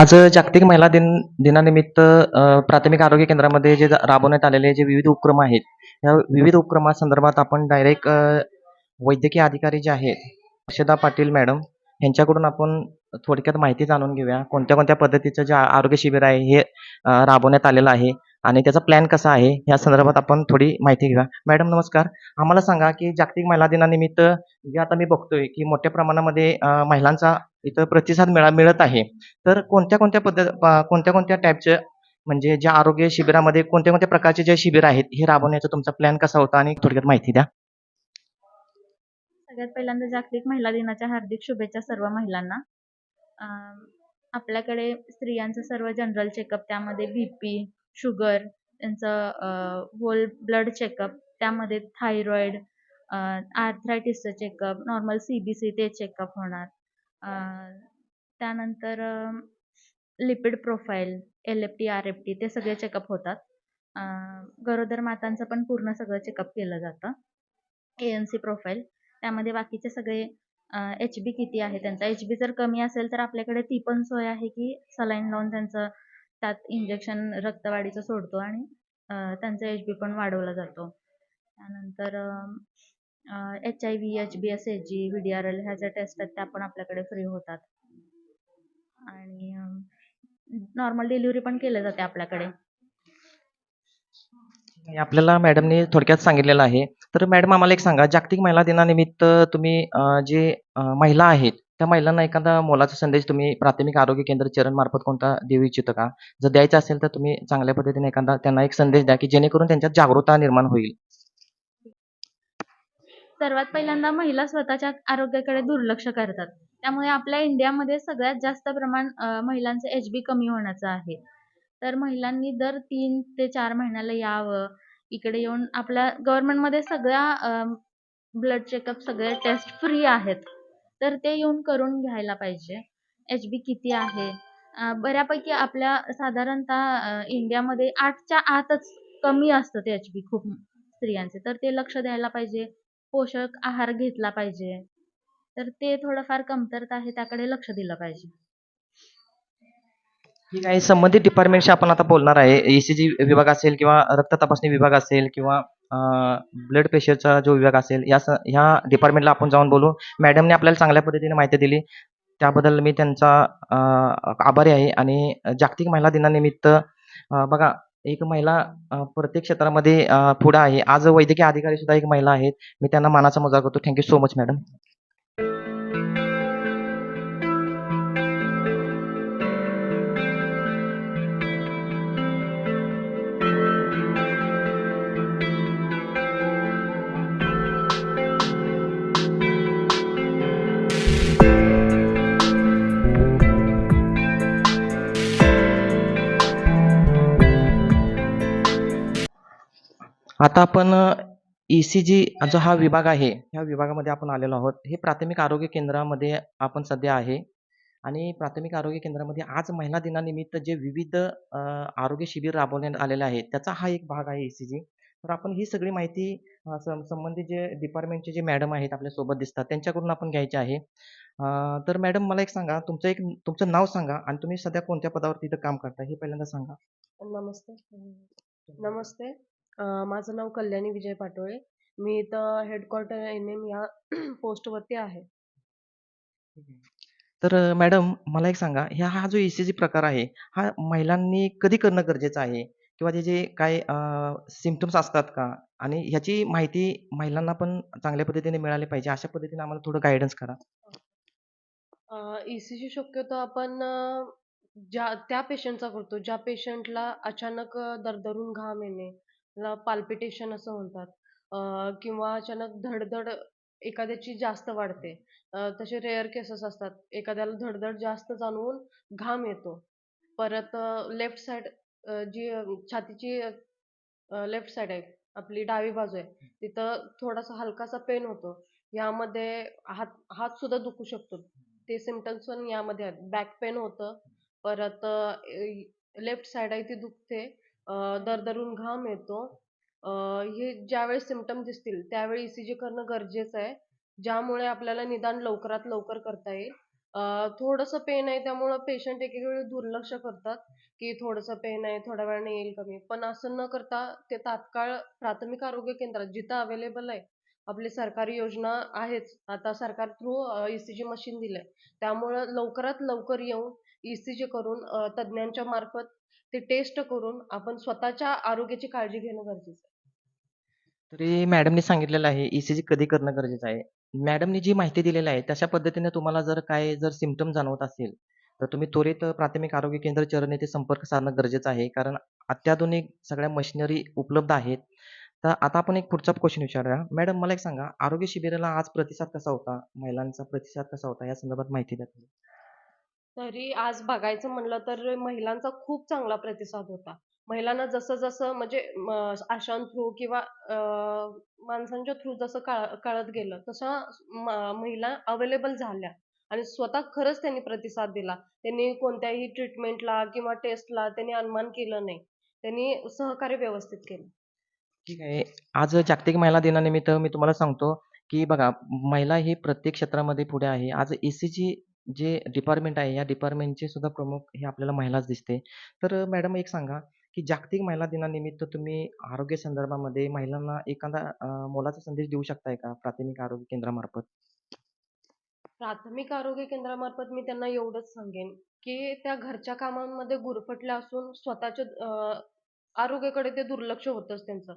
आज जागतिक महिला दिन दिनानिमित्त प्राथमिक आरोग्य केंद्रामध्ये जे राबवण्यात आलेले जे विविध उपक्रम आहेत, या विविध उपक्रमासंदर्भात आपण डायरेक्ट वैद्यकीय अधिकारी जे आहेत, अक्षदा पाटील मॅडम यांच्याकडून आपण थोडक्यात माहिती जाणून घेऊया. कोणत्या कोणत्या पद्धतीचं जे आरोग्य शिबिर आहे हे राबवण्यात आलेलं आहे आणि त्याचा प्लॅन कसा आहे या संदर्भात आपण थोडी माहिती घेऊया. मॅडम नमस्कार. आम्हाला सांगा की जागतिक महिला दिनानिमित्त जे आता मी बघतोय की मोठ्या प्रमाणामध्ये महिलांचा इथं प्रतिसाद मिळा मिळत आहे. तर कोणत्या कोणत्या पद्धत कोणत्या कोणत्या टाईपचे म्हणजे ज्या आरोग्य शिबिरामध्ये कोणत्या कोणत्या प्रकारचे जे शिबिर आहेत हे राबवण्याचा तुमचा प्लॅन कसा होता आणि थोडक्यात माहिती द्या. सगळ्यात पहिल्यांदा जागतिक महिला दिनाच्या हार्दिक शुभेच्छा सर्व महिलांना. आपल्याकडे स्त्रियांचं सर्व जनरल चेकअप त्यामध्ये बीपी, शुगर त्यांचं होल ब्लड चेकअप त्यामध्ये thyroid, आर्थरायटिसचं checkup, normal C B C ते चेकअप होणार. त्यानंतर लिपिड प्रोफाईल, एल-एफ-टी, आर-एफ-टी ते सगळे चेकअप होतात. गरोदर मातांचं पण पूर्ण सगळं चेकअप केलं जातं. ए एन सी प्रोफाईल त्यामध्ये बाकीचे सगळे एच-बी किती आहे त्यांचा एच-बी जर कमी असेल तर आपल्याकडे ती पण सोय आहे की सलाईन लावून त्यांचं त्यात इंजेक्शन रक्तवाढीचं सोडतो आणि त्यांचा एच-बी पण वाढवला जातो. त्यानंतर एच-आय-व्ही, एच-बी-एस, एच-जी, व्ही-डी-आर-एल ह्या ज्या टेस्ट आहेत त्या पण आपल्याकडे फ्री होतात. आणि नॉर्मल डिलिव्हरी पण केली जाते आपल्याकडे. आपल्याला मॅडमनी थोडक्यात सांगितलेलं आहे. तर मॅडम आम्हाला एक सांगा जागतिक महिला दिनानिमित्त तुम्ही जे महिला आहेत त्या महिलांना एखादा मोलाचा संदेश तुम्ही प्राथमिक आरोग्य केंद्र चरण मार्फत कोणता देऊ इच्छिता का? जर द्यायचा असेल तर तुम्ही चांगल्या पद्धतीने एखादा त्यांना एक संदेश द्या की जेणेकरून त्यांच्यात जागरूकता निर्माण होईल. सर्वात पहिल्यांदा महिला स्वतःच्या आरोग्याकडे दुर्लक्ष करतात. त्यामुळे आपल्या इंडियामध्ये सगळ्यात जास्त प्रमाण महिलांचं एच-बी कमी होण्याचं आहे. तर महिलांनी दर तीन ते चार महिन्याला यावं. इकडे येऊन आपल्या गव्हर्नमेंटमध्ये सगळ्या ब्लड चेकअप सगळे टेस्ट फ्री आहेत. तर ते येऊन करून घ्यायला पाहिजे. एच-बी किती आहे? बऱ्यापैकी आपल्या साधारणतः इंडियामध्ये आठच्या आतच कमी असतं ते एच-बी खूप स्त्रियांचे. तर ते लक्ष द्यायला पाहिजे. पोषक आहार घेतला पाहिजे. तर ते थोडंफार कमतरता आहे त्याकडे लक्ष दिलं पाहिजे. ठीक आहे. संबंधित डिपार्टमेंटशी आपण आता बोलणार आहे. ईसीजी विभाग असेल किंवा रक्त तपासणी विभाग असेल किंवा ब्लड प्रेशरचा जो विभाग असेल या स ह्या डिपार्टमेंटला आपण जाऊन बोलू. मॅडमने आपल्याला चांगल्या पद्धतीने माहिती दिली. त्याबद्दल मी त्यांचा आभारी आहे आणि जागतिक महिला दिनानिमित्त बघा एक महिला प्रत्येक क्षेत्रामध्ये पुढं आहे. आज वैद्यकीय अधिकारी सुद्धा एक महिला आहेत. मी त्यांना मानाचा मजा करतो. Thank you so much madam. आता आपण ई-सी-जी जो हा विभाग आहे, ह्या विभागामध्ये आपण आलेलो आहोत. हे प्राथमिक आरोग्य केंद्रामध्ये आपण सध्या आहे आणि प्राथमिक आरोग्य केंद्रामध्ये आज महिला दिनानिमित्त जे विविध आरोग्य शिबिर राबवण्यात आलेले आहे, त्याचा हा एक भाग आहे ई-सी-जी. तर आपण ही सगळी माहिती सं संबंधित जे डिपार्टमेंटचे जे मॅडम आहेत आपल्यासोबत दिसतात, त्यांच्याकडून आपण घ्यायचे आहे. तर मॅडम मला एक सांगा, तुमचं एक तुमचं नाव सांगा आणि तुम्ही सध्या कोणत्या पदावर तिथं काम करता हे पहिल्यांदा सांगा? नमस्ते. नमस्ते. माझं नाव कल्याणी विजय पाटोळे. मी इथं हेडक्वार्टर एन-एम या पोस्टवरती आहे. तर मॅडम मला एक सांगा, ह्या हा जो ई-सी-जी प्रकार आहे, हा महिलांनी कधी करणं गरजेचं आहे? किंवा त्याचे काय सिम्प्टम्स असतात का? आणि ह्याची माहिती महिलांना पण चांगल्या पद्धतीने मिळाली पाहिजे, अशा पद्धतीने आम्हाला थोडं गाईडन्स करा. ई-सी-जी शक्यतो आपण ज्या त्या पेशंटचा करतो, ज्या पेशंटला अचानक दरदरून घाम येणे, त्याला पाल्पिटेशन असं म्हणतात किंवा अचानक धडधड एखाद्याची जास्त वाढते. तसे रेअर केसेस असतात. एखाद्याला धडधड जास्त जाणवून घाम येतो. परत लेफ्ट साइड जी छातीची लेफ्ट साइड आहे, आपली डावी बाजू आहे, तिथं थोडासा हलकासा पेन होतो. यामध्ये हात हात सुद्धा दुखू शकतो. ते सिम्प्टम्स पण यामध्ये आहेत. बॅक पेन होतं. परत लेफ्ट साइड आहे ती दुखते. दरदरून घाम येतो. हे ज्यावेळेस सिमटम दिसतील त्यावेळी ई-सी-जी करणं गरजेचं आहे. ज्यामुळे आपल्याला निदान लवकरात लवकर करता येईल थोडंसं पेन आहे त्यामुळं पेशंट एक वेळी दुर्लक्ष करतात, की थोडंसं पेन आहे, थोड्या वेळाने येईल कमी. पण असं न करता ते तात्काळ प्राथमिक आरोग्य केंद्रात जिथं अवेलेबल आहे, आपली सरकारी योजना आहेच. आता सरकार थ्रू ईसीजी मशीन दिलंय. त्यामुळं लवकरात लवकर येऊन ईसीजी करून तज्ज्ञांच्या मार्फत ते टेस्ट करून आपण स्वतःच्या आरोग्याची काळजी घेणं गरजेचं आहे. तरी मॅडमनी सांगितलेलं आहे ईसीजी कधी करणं गरजेचं आहे. मॅडमनी जी माहिती दिलेली आहे तशा पद्धतीने तुम्हाला जर काय जर सिम्पटम जाणवत असेल, तर तुम्ही त्वरित प्राथमिक आरोग्य केंद्र चरण येथे संपर्क साधणं गरजेचं आहे. कारण अत्याधुनिक सगळ्या मशिनरी उपलब्ध आहेत. तर आता आपण एक पुढचा क्वेश्चन विचारूया. मॅडम मला एक सांगा, आरोग्य शिबिराला आज प्रतिसाद कसा होता? महिलांचा प्रतिसाद कसा होता? या संदर्भात माहिती द्या तरी आज बघायचं म्हणलं तर महिलांचा खूप चांगला प्रतिसाद होता. महिलांना जसं-जसं म्हणजे आशान थ्रू किंवा माणसांच्या थ्रू जसं कळत गेलं, तसं महिला अवेलेबल झाल्या आणि स्वतः खरंच त्यांनी प्रतिसाद दिला. त्यांनी कोणत्याही ट्रीटमेंटला किंवा टेस्टला त्यांनी अनुमान केलं नाही. त्यांनी सहकार्य व्यवस्थित केलं. ठीक आहे. आज जागतिक महिला दिनानिमित्त मी तुम्हाला सांगतो, की बघा महिला ही प्रत्येक क्षेत्रामध्ये पुढे आहे. आज एसीची जे डिपार्टमेंट आहे, या डिपार्टमेंटचे सुद्धा प्रमुख हे आपल्याला महिलाच दिसते. तर मॅडम एक सांगा, की जागतिक महिला दिनानिमित्त तुम्ही आरोग्य संदर्भामध्ये महिलांना एखादा अ, मोलाचा संदेश देऊ शकताय का प्राथमिक आरोग्य केंद्रामार्फत? प्राथमिक आरोग्य केंद्रामार्फत मी त्यांना एवढंच सांगेन, की त्या घरच्या कामांमध्ये गुरफटल्या असून स्वतःच्या आरोग्याकडे ते दुर्लक्ष होतच त्यांचं.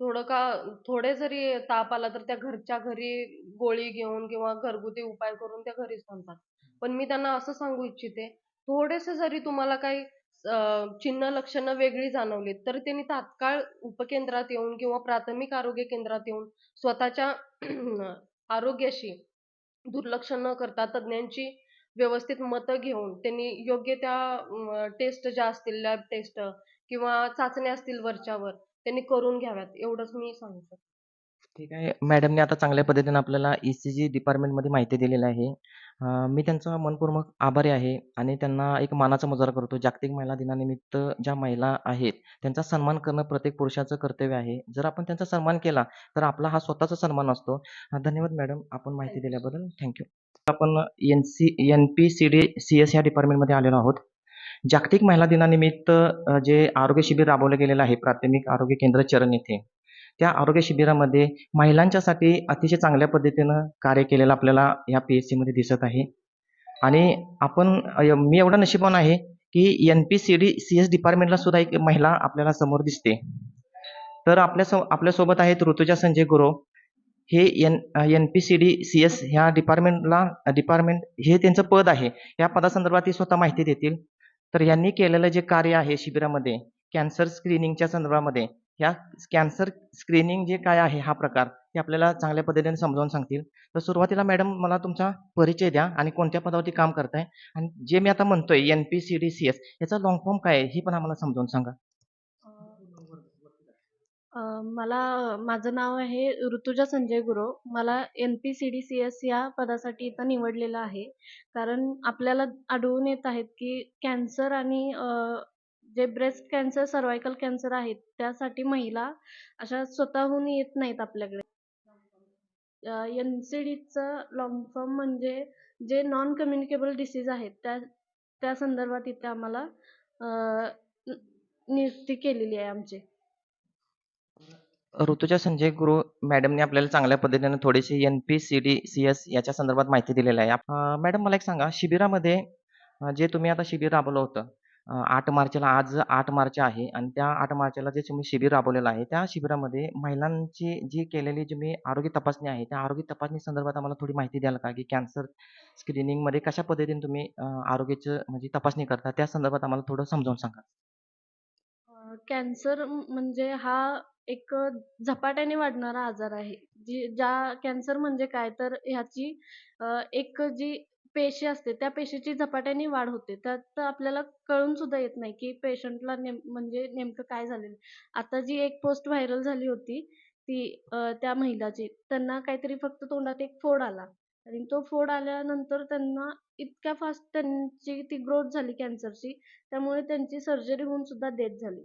थोडं का थोडे जरी ताप आला तर त्या घरच्या घरी गोळी घेऊन किंवा घरगुती उपाय करून त्या घरीच थांबतात. पण मी त्यांना असं सांगू इच्छिते, थोडेसे जरी तुम्हाला काही चिन्ह लक्षणं वेगळी जाणवली तर त्यांनी तात्काळ उपकेंद्रात येऊन किंवा प्राथमिक आरोग्य केंद्रात येऊन स्वतःच्या आरोग्याशी दुर्लक्ष न करता तज्ञांची व्यवस्थित मतं घेऊन त्यांनी योग्य त्या टेस्ट ज्या असतील लॅब टेस्ट किंवा चाचण्या असतील वरच्यावर त्यांनी करून घ्याव्यात एवढंच मी सांगू शकते. ठीक आहे. मॅडमने आता चांगल्या पद्धतीने आपल्याला ईसीजी डिपार्टमेंटमध्ये माहिती दिलेली आहे. अ, मी त्यांचा मनःपूर्वक आभारी आहे आणि त्यांना एक मानाचा मुजरा करतो. जागतिक महिला दिनानिमित्त ज्या महिला आहेत, त्यांचा सन्मान करणं प्रत्येक पुरुषाचं कर्तव्य आहे. जर आपण त्यांचा सन्मान केला, तर आपला हा स्वतःचा सन्मान असतो. अ, धन्यवाद मॅडम, आपण माहिती दिल्याबद्दल. थँक आपण एनसी एन-पी-सी-डी सी-एस या डिपार्टमेंटमध्ये आलेलो आहोत. जागतिक महिला दिनानिमित्त अ, जे आरोग्य शिबिर राबवलं गेलेलं आहे प्राथमिक आरोग्य केंद्र चरण येथे. त्या आरोग्य शिबिरामध्ये महिलांच्यासाठी अतिशय चांगल्या पद्धतीनं कार्य केलेलं आपल्याला या पी-एच-सीमध्ये दिसत आहे. आणि आपण मी एवढा नशीबवान आहे, की एन-पी-सी-डी सी-एस डिपार्टमेंटला सुद्धा एक महिला आपल्याला समोर दिसते. तर आपल्या सो आपल्यासोबत आहेत ऋतुजा संजय गुरव. हे एन एन-पी-सी-डी सी-एस ह्या डिपार्टमेंटला डिपार्टमेंट हे त्यांचं पद आहे. या पदासंदर्भात ती स्वतः माहिती देतील. तर यांनी केलेलं जे कार्य आहे शिबिरामध्ये, कॅन्सर स्क्रीनिंगच्या संदर्भामध्ये, ह्या कॅन्सर स्क्रीनिंग जे काय आहे हा प्रकार, हे आपल्याला चांगल्या पद्धतीने समजावून सांगतील. तर सुरुवातीला मॅडम मला तुमचा परिचय द्या आणि कोणत्या पदावरती काम करताय? आणि जे मी आता म्हणतोय एन-पी-सी-डी सी-एस याचा लॉंग फॉर्म काय आहे? हे पण आम्हाला समजावून सांगा. मला माझं नाव आहे ऋतुजा संजय गुरव. मला एन-पी-सी-डी-सी-एस या पदासाठी इथं निवडलेलं आहे. कारण आपल्याला आढळून येत आहेत, की कॅन्सर आणि जे ब्रेस्ट कॅन्सर, सर्वायकल कॅन्सर आहेत, त्यासाठी महिला अशा स्वतःहून येत नाहीत आपल्याकडे. एन-सी-डीचं लाँग फॉर्म म्हणजे जे नॉन कम्युनिकेबल डिसीज आहेत, त्या त्या संदर्भात इथे आम्हाला नियुक्ती केलेली आहे आमची. ऋतुजा संजय गुरु मॅडमने आपल्याला चांगल्या पद्धतीने थोडीशी एन-पी-सी-डी सी-एस याच्या संदर्भात माहिती दिलेली आहे. मॅडम मला एक सांगा शिबिरामध्ये जे तुम्ही आता शिबिर राबवलं होतं आठ मार्चला आज आठ मार्च आहे आणि त्या आठ मार्चला जे तुम्ही शिबिर राबवलेलं आहे, त्या शिबिरामध्ये महिलांची जी केलेली जी मी आरोग्य तपासणी आहे, त्या आरोग्य तपासणी संदर्भात आम्हाला थोडी माहिती द्याल का? की कॅन्सर स्क्रीनिंगमध्ये कशा पद्धतीने तुम्ही आरोग्याचं म्हणजे तपासणी करता? त्या संदर्भात आम्हाला थोडं समजावून सांगा. कॅन्सर म्हणजे हा एक झपाट्याने वाढणारा आजार आहे. जी ज्या कॅन्सर म्हणजे काय तर ह्याची एक जी पेशी असते त्या पेशीची झपाट्याने वाढ होते. त्यात आपल्याला कळून सुद्धा येत नाही, की पेशंटला नेम म्हणजे नेमकं काय झालेलं आहे. आता जी एक पोस्ट व्हायरल झाली होती ती त्या महिलाची. त्यांना काहीतरी फक्त तोंडात एक फोड आला आणि तो फोड आल्यानंतर त्यांना इतक्या फास्ट त्यांची ती ग्रोथ झाली कॅन्सरची त्यामुळे त्यांची सर्जरी होऊन सुद्धा डेथ झाली.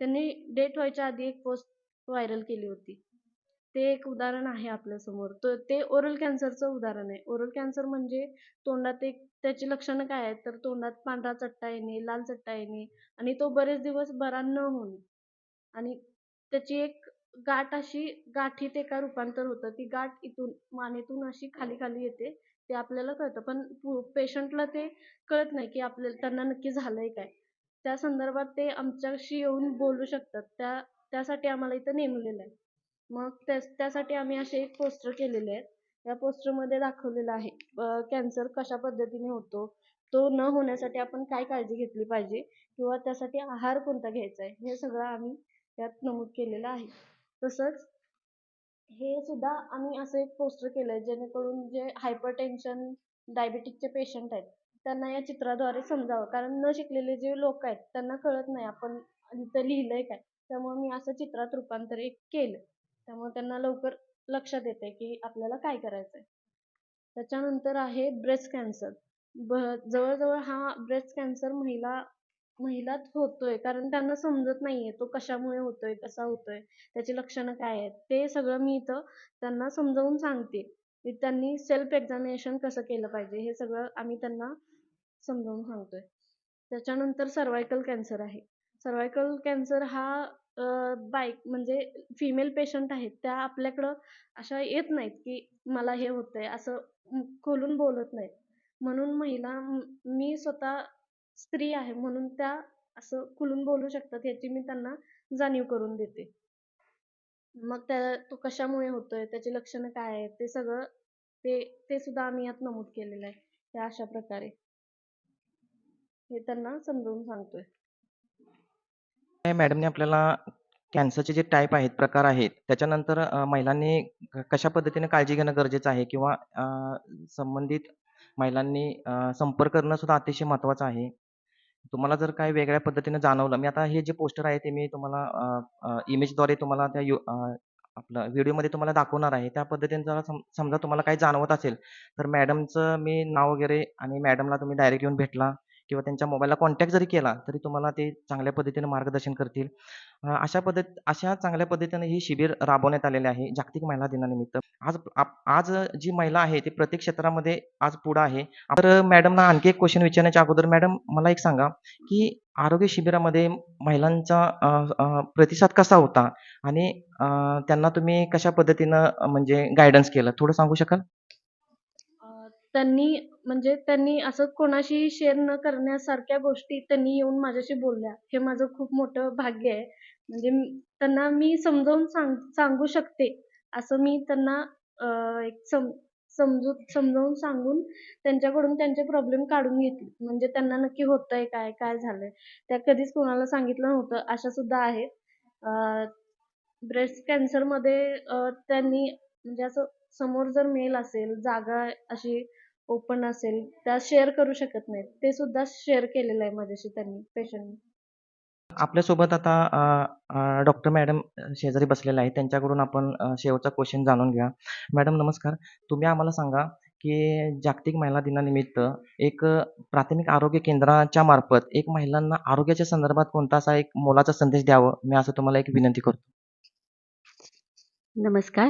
त्यांनी डेथ व्हायच्या आधी एक पोस्ट व्हायरल केली होती. ते एक उदाहरण आहे आपल्यासमोर. तर ते ओरल कॅन्सरचं उदाहरण आहे. ओरल कॅन्सर म्हणजे तोंडात एक त्याची लक्षणं काय आहेत, तर तोंडात पांढरा चट्टा येणे, लाल चट्टा येणे आणि तो बरेच दिवस बरा न होणे आणि त्याची एक गाठ अशी गाठीत एका रूपांतर होतं. ती गाठ इथून मानेतून अशी खाली-खाली येते. ते आपल्याला कळतं. पण पेशंटला ते कळत नाही, की आपल्याला त्यांना नक्की झालंय काय? त्या संदर्भात ते आमच्याशी येऊन बोलू शकतात. त्या त्यासाठी आम्हाला इथं नेमलेलं आहे. मग त्यासाठी आम्ही असे एक पोस्टर केलेले आहेत. त्या पोस्टरमध्ये दाखवलेलं आहे कॅन्सर कशा पद्धतीने होतो, तो न होण्यासाठी आपण काय काळजी घेतली पाहिजे किंवा त्यासाठी आहार कोणता घ्यायचा आहे, हे सगळं आम्ही त्यात नमूद केलेलं आहे. तसंच हे सुद्धा आम्ही असं एक पोस्टर केलंय जेणेकरून जे हायपरटेन्शन, डायबिटिसचे पेशंट आहेत, त्यांना या चित्राद्वारे समजावं. कारण न शिकलेले जे लोक आहेत, त्यांना कळत नाही आपण इथं लिहिलंय काय. त्यामुळे मी असं चित्रात रूपांतर एक केलं. त्यामुळे त्यांना लवकर लक्षात येते की आपल्याला काय करायचं आहे त्याच्यानंतर आहे ब्रेस्ट कॅन्सर. ब जवळजवळ हा ब्रेस्ट कॅन्सर महिला महिलाच होतोय. कारण त्यांना समजत नाहीये तो कशामुळे होतोय, कसा होतोय, त्याची लक्षणं काय आहेत. ते सगळं मी इथं त्यांना समजावून सांगते. की त्यांनी सेल्फ एक्झामिनेशन कसं केलं पाहिजे, हे सगळं आम्ही त्यांना समजावून सांगतोय. त्याच्यानंतर सर्वायकल कॅन्सर आहे. सर्वायकल कॅन्सर हा अ, बाय म्हणजे फिमेल पेशंट आहेत, त्या आपल्याकडं अशा येत नाहीत, की मला हे होतं आहे असं खोलून बोलत नाहीत. म्हणून महिला मी स्वतः स्त्री आहे म्हणून त्या असं खुलून बोलू शकतात याची मी त्यांना जाणीव करून देते. मग त्या तो कशामुळे होतोय, त्याची लक्षणं काय आहेत, ते सगळं ते ते सुद्धा आम्ही यात नमूद केलेलं आहे. त्या अशा प्रकारे. हे त्यांना समजावून सांगतोय. मॅडमने आपल्याला कॅन्सरचे जे टाईप आहेत, प्रकार आहेत, त्याच्यानंतर अ, महिलांनी कशा पद्धतीने काळजी घेणं गरजेचं आहे किंवा अ, संबंधित महिलांनी अ, संपर्क करणं सुद्धा अतिशय महत्त्वाचं आहे. तुम्हाला जर काही वेगळ्या पद्धतीने जाणवलं, मी आता हे जे पोस्टर आहे ते मी तुम्हाला अ, अ, इमेजद्वारे तुम्हाला त्या यू अ, आपलं व्हिडिओमध्ये तुम्हाला दाखवणार आहे. त्या पद्धतीने जरा सम समजा तुम्हाला काही जाणवत असेल, तर मॅडमचं मी नाव वगैरे आणि मॅडमला तुम्ही डायरेक्ट येऊन भेटला किंवा त्यांच्या मोबाईलला कॉन्टॅक्ट जरी केला, तरी तुम्हाला ते चांगल्या पद्धतीने मार्गदर्शन करतील. अशा पद्धत अशा चांगल्या पद्धतीने हे शिबिर राबवण्यात आलेले आहे जागतिक महिला दिनानिमित्त. आज आज जी महिला आहे ती प्रत्येक क्षेत्रामध्ये आज पुढं आहे. तर मॅडमना आणखी एक क्वेश्चन विचारण्याच्या अगोदर मॅडम मला एक सांगा, की आरोग्य शिबिरामध्ये महिलांचा प्रतिसाद कसा होता? आणि त्यांना तुम्ही कशा पद्धतीनं म्हणजे गायडन्स केलं? थोडं सांगू शकाल? त्यांनी म्हणजे त्यांनी असं कोणाशीही शेअर न करण्यासारख्या गोष्टी त्यांनी येऊन माझ्याशी बोलल्या. हे माझं खूप मोठं भाग्य आहे. म्हणजे त्यांना मी समजावून सांग सांगू शकते, असं मी त्यांना एक सम समजूत समजावून सांगून त्यांच्याकडून त्यांचे प्रॉब्लेम काढून घेतले. म्हणजे त्यांना नक्की होतंय काय, काय झालंय? त्या कधीच कोणाला सांगितलं नव्हतं, अशा सुद्धा आहेत. ब्रेस्ट कॅन्सरमध्ये त्यांनी म्हणजे असं समोर जर मेल असेल, जागा अशी ओपन असेल, त्या शेअर करू शकत नाहीत. ते सुद्धा शेअर केलेलं आहे माझ्याशी त्यांनी पेशंटनी. आपल्यासोबत आता डॉक्टर मॅडम शेजारी बसलेल्या आहेत. त्यांच्याकडून आपण शेवटचा क्वेशन जाणून घेऊया. मॅडम नमस्कार. तुम्ही आम्हाला सांगा, की जागतिक महिला दिनानिमित्त एक प्राथमिक आरोग्य केंद्राच्या मार्फत एक महिलांना आरोग्याच्या संदर्भात कोणता असा एक मोलाचा संदेश द्यावं, मी असं तुम्हाला एक विनंती करतो. नमस्कार.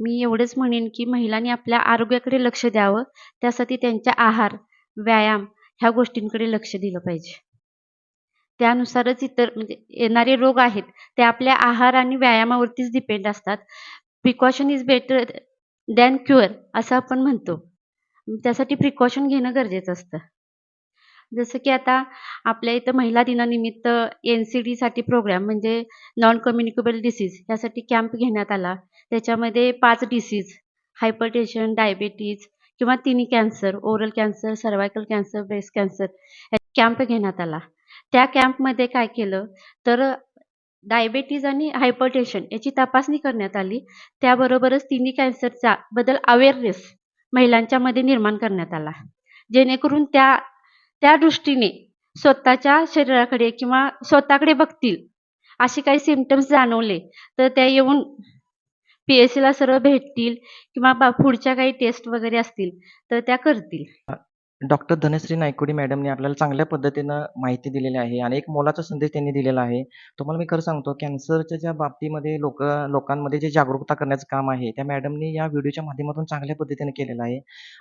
मी एवढंच म्हणेन, की महिलांनी आपल्या आरोग्याकडे लक्ष द्यावं. त्यासाठी त्यांच्या आहार, व्यायाम ह्या गोष्टींकडे लक्ष दिलं पाहिजे. त्यानुसारच इतर म्हणजे येणारे रोग आहेत, ते आपल्या आहार आणि व्यायामावरतीच डिपेंड असतात. Precaution is better than cure असं आपण म्हणतो. त्यासाठी प्रिकॉशन घेणं गरजेचं असतं. जसं की आता आपल्या इथं महिला दिनानिमित्त एन-सी-डीसाठी प्रोग्राम म्हणजे नॉन कम्युनिकेबल डिसीज यासाठी कॅम्प घेण्यात आला. त्याच्यामध्ये पाच डिसीज हायपरटेन्शन, डायबेटीज किंवा तिन्ही cancer, oral cancer, cervical cancer, breast cancer camp घेण्यात आला. त्या कॅम्पमध्ये काय केलं, तर डायबेटीज आणि हायपरटेन्शन याची तपासणी करण्यात आली. त्याबरोबरच तिन्ही कॅन्सरचा बद्दल अवेअरनेस महिलांच्यामध्ये निर्माण करण्यात आला. जेणेकरून त्या त्या दृष्टीने स्वतःच्या शरीराकडे किंवा स्वतःकडे बघतील. असे काही सिमटम्स जाणवले, तर त्या येऊन पी एस सीला सरळ भेटतील किंवा बा पुढच्या काही टेस्ट वगैरे असतील, तर त्या करतील. डॉक्टर धनश्री नायकुडी मॅडमनी आपल्याला चांगल्या पद्धतीनं माहिती दिलेली आहे आणि एक मोलाचा संदेश त्यांनी दिलेला आहे. तुम्हाला मी खरं सांगतो कॅन्सरच्या ज्या बाबतीमध्ये लोक लोकांमध्ये जे जागरूकता करण्याचं काम आहे, त्या मॅडमनी या व्हिडिओच्या माध्यमातून चांगल्या पद्धतीने केलेलं आहे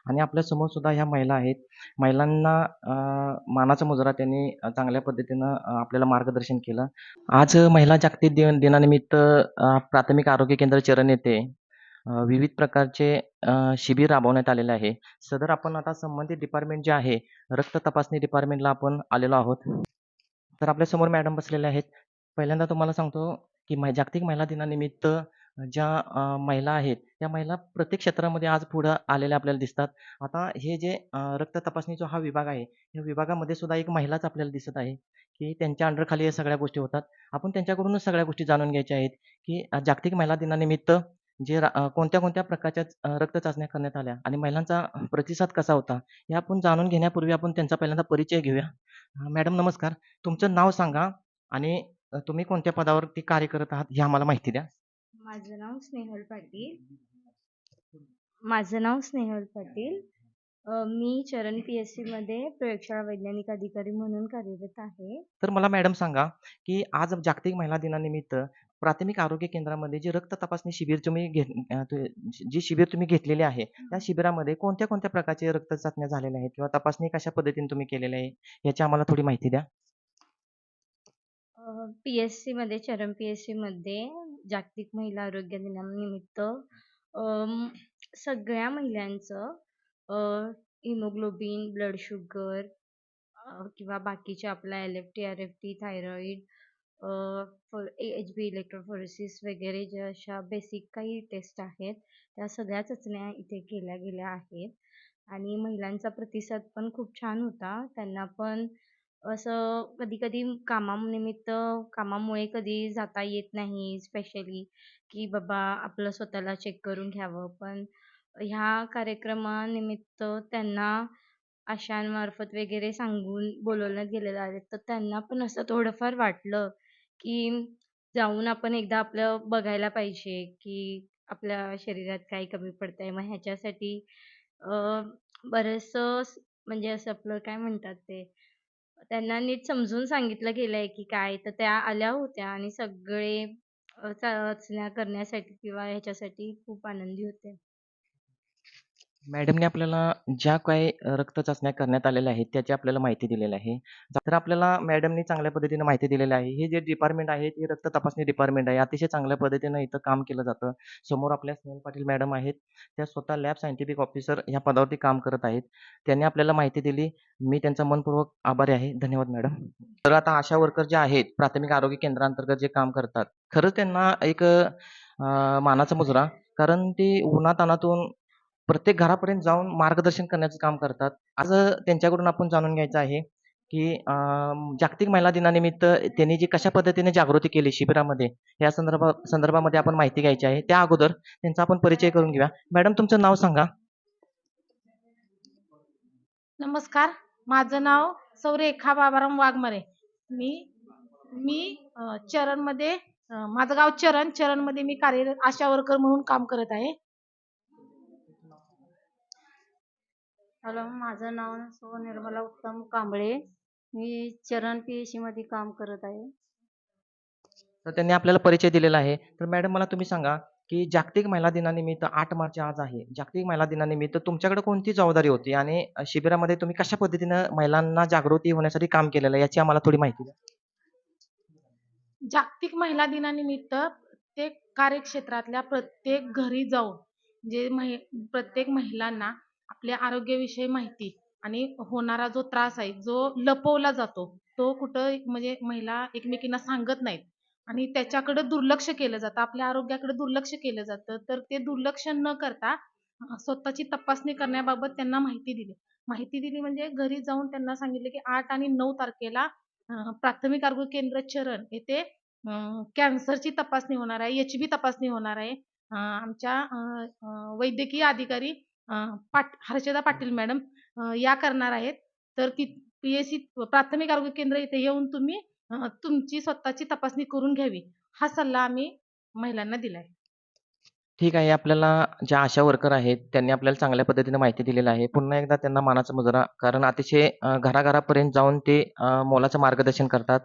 आणि आपल्यासमोर सुद्धा ह्या महिला आहेत. महिलांना मानाचा मुजरा त्यांनी चांगल्या पद्धतीनं आपल्याला मार्गदर्शन केलं. आज महिला जागतिक दिन दिनानिमित्त प्राथमिक आरोग्य केंद्र चरण येथे अ, विविध प्रकारचे अ, शिबिर राबवण्यात आलेले आहे. सदर आपण आता संबंधित डिपार्टमेंट जे आहे, रक्त तपासणी डिपार्टमेंटला आपण आलेलो आहोत. तर आपल्यासमोर मॅडम बसलेल्या आहेत. पहिल्यांदा तुम्हाला सांगतो, की मै जागतिक महिला दिनानिमित्त ज्या अ, महिला आहेत, त्या महिला प्रत्येक क्षेत्रामध्ये आज पुढं आलेल्या आपल्याला दिसतात. आता हे जे अ, रक्त तपासणीचा हा विभाग आहे, या विभागामध्ये सुद्धा एक महिलाच आपल्याला दिसत आहे, की त्यांच्या अंडरखाली या सगळ्या गोष्टी होतात. आपण त्यांच्याकडूनच सगळ्या गोष्टी जाणून घ्यायच्या आहेत, की जागतिक महिला दिनानिमित्त जे रा अ, कोणत्या-कोणत्या प्रकारच्या अ, रक्त चाचण्या करण्यात आल्या आणि महिलांचा प्रतिसाद कसा होता, हे आपण जाणून घेण्यापूर्वी आपण त्यांचा पहिल्यांदा परिचय घेऊया. अ, मॅडम नमस्कार. तुमचं नाव सांगा आणि अ, तुम्ही कोणत्या पदावरती कार्य करत आहात, हे आम्हाला माहिती द्या. माझं नाव स्नेहल पाटील. माझं नाव स्नेहल पाटील. अ, मी चरण पी-एस-सीमध्ये प्रयोगशाळा वैज्ञानिक अधिकारी म्हणून कार्यरत आहे. तर मला मॅडम सांगा, की आज जागतिक महिला दिनानिमित्त प्राथमिक आरोग्य केंद्रामध्ये जे रक्त तपासणी शिबिर तुम्ही घेत जे शिबिर तुम्ही घेतलेले आहे, त्या शिबिरामध्ये कोणत्या-कोणत्या प्रकारचे रक्त चाचण्या झालेल्या आहेत किंवा तपासणी कशा पद्धतीने तुम्ही केलेली आहे, याची आम्हाला थोडी माहिती द्या. अ, पी-एस-सीमध्ये चरण पी-एस-सीमध्ये जागतिक महिला आरोग्य दिनानिमित्त सगळ्या महिलांचं हिमोग्लोबिन, ब्लड शुगर किंवा बाकीचे आपला LFT, RFT, thyroid A HB electrophoresis वगैरे ज्या अशा बेसिक काही टेस्ट आहेत, त्या सगळ्या चाचण्या इथे केल्या गेल्या आहेत आणि महिलांचा प्रतिसाद पण खूप छान होता. त्यांना पण असं कधी-कधी कामानिमित्त कामामुळे कधी जाता येत नाही स्पेशली, की बाबा आपलं स्वतःला चेक करून घ्यावं. पण ह्या कार्यक्रमानिमित्त त्यांना आशांमार्फत वगैरे सांगून बोलवण्यात गेलेलं आहे. तर त्यांना पण असं थोडंफार वाटलं, की जाऊन आपण एकदा आपलं बघायला पाहिजे, की आपल्या शरीरात काय कमी पडतंय. मग ह्याच्यासाठी बरंचसं म्हणजे असं आपलं काय म्हणतात ते, त्यांना नीट समजून सांगितलं गेलंय, की काय. तर त्या आल्या होत्या आणि सगळे अ, चाचण्या करण्यासाठी किंवा ह्याच्यासाठी खूप आनंदी होते. मॅडमने आपल्याला ज्या काही रक्त चाचण्या करण्यात आलेल्या आहेत, त्याची आपल्याला माहिती दिलेली आहे. तर आपल्याला मॅडमनी चांगल्या पद्धतीने माहिती दिलेली आहे. हे जे डिपार्टमेंट आहे, ते रक्त तपासणी डिपार्टमेंट आहे. अतिशय चांगल्या पद्धतीनं इथं काम केलं जातं. समोर आपल्या स्नेहल पाटील मॅडम आहेत. त्या स्वतः लॅब सायंटिफिक ऑफिसर ह्या पदावरती काम करत आहेत. त्यांनी आपल्याला माहिती दिली. मी त्यांचा मनपूर्वक आभारी आहे. धन्यवाद मॅडम. तर आता आशा वर्कर जे आहेत, प्राथमिक आरोग्य केंद्रांतर्गत जे काम करतात, खरंच त्यांना एक मानाचा मुजरा. कारण ते उन्हातानातून प्रत्येक घरापर्यंत जाऊन मार्गदर्शन करण्याचं काम करतात. आज त्यांच्याकडून आपण जाणून घ्यायचं आहे, की जागतिक महिला दिनानिमित्त त्यांनी जी कशा पद्धतीने जागृती केली शिबिरामध्ये, या संदर्भा संदर्भामध्ये आपण माहिती घ्यायची आहे. त्या अगोदर त्यांचा आपण परिचय करून घेऊया. मॅडम तुमचं नाव सांगा? नमस्कार. माझं नाव सौरेखा बाबाराम वाघमारे. मी मी चरणमध्ये माझं गाव चरण. चरणमध्ये मी कार्यरत आशा वर्कर म्हणून काम करत आहे. हॅलो, माझं नाव सौ निर्मला उत्तम कांबळे. मी चरण पी-एस-सीमध्ये काम करत आहे. तर त्यांनी आपल्याला परिचय दिलेला आहे. तर मॅडम मला तुम्ही सांगा, की जागतिक महिला दिनानिमित्त 8 मार्च आज आहे. जागतिक महिला दिनानिमित्त तुमच्याकडे कोणती जबाबदारी होती आणि शिबिरामध्ये तुम्ही कशा पद्धतीनं महिलांना जागृती होण्यासाठी काम केलेलं आहे, याची आम्हाला थोडी माहिती द्या. जागतिक महिला दिनानिमित्त प्रत्येक कार्यक्षेत्रातल्या प्रत्येक घरी जाऊन जे महि प्रत्येक महिलांना आपल्या आरोग्याविषयी माहिती आणि होणारा जो त्रास आहे, जो लपवला जातो, तो कुठं म्हणजे महिला एकमेकींना सांगत नाहीत आणि त्याच्याकडे दुर्लक्ष केलं जातं. आपल्या आरोग्याकडे दुर्लक्ष केलं जातं. तर ते दुर्लक्ष न करता स्वतःची तपासणी करण्याबाबत त्यांना माहिती दिली. माहिती दिली म्हणजे घरी जाऊन त्यांना सांगितलं, की आठ आणि नऊ तारखेला प्राथमिक आरोग्य केंद्र चरण येथे कॅन्सरची तपासणी होणार आहे, एच-बी तपासणी होणार आहे. आमच्या वैद्यकीय अधिकारी पाट हर्षदा पाटील मॅडम या करणार आहेत. तर ती पी-एस-सी प्राथमिक आरोग्य केंद्र इथे येऊन तुम्ही तुमची स्वतःची तपासणी करून घ्यावी, हा सल्ला आम्ही महिलांना दिलाय. ठीक आहे. आपल्याला ज्या आशा वर्कर आहेत, त्यांनी आपल्याला चांगल्या पद्धतीने माहिती दिलेली आहे. पुन्हा एकदा त्यांना मानाचा मुजरा. कारण अतिशय घराघरापर्यंत जाऊन ते मोलाचं मार्गदर्शन करतात.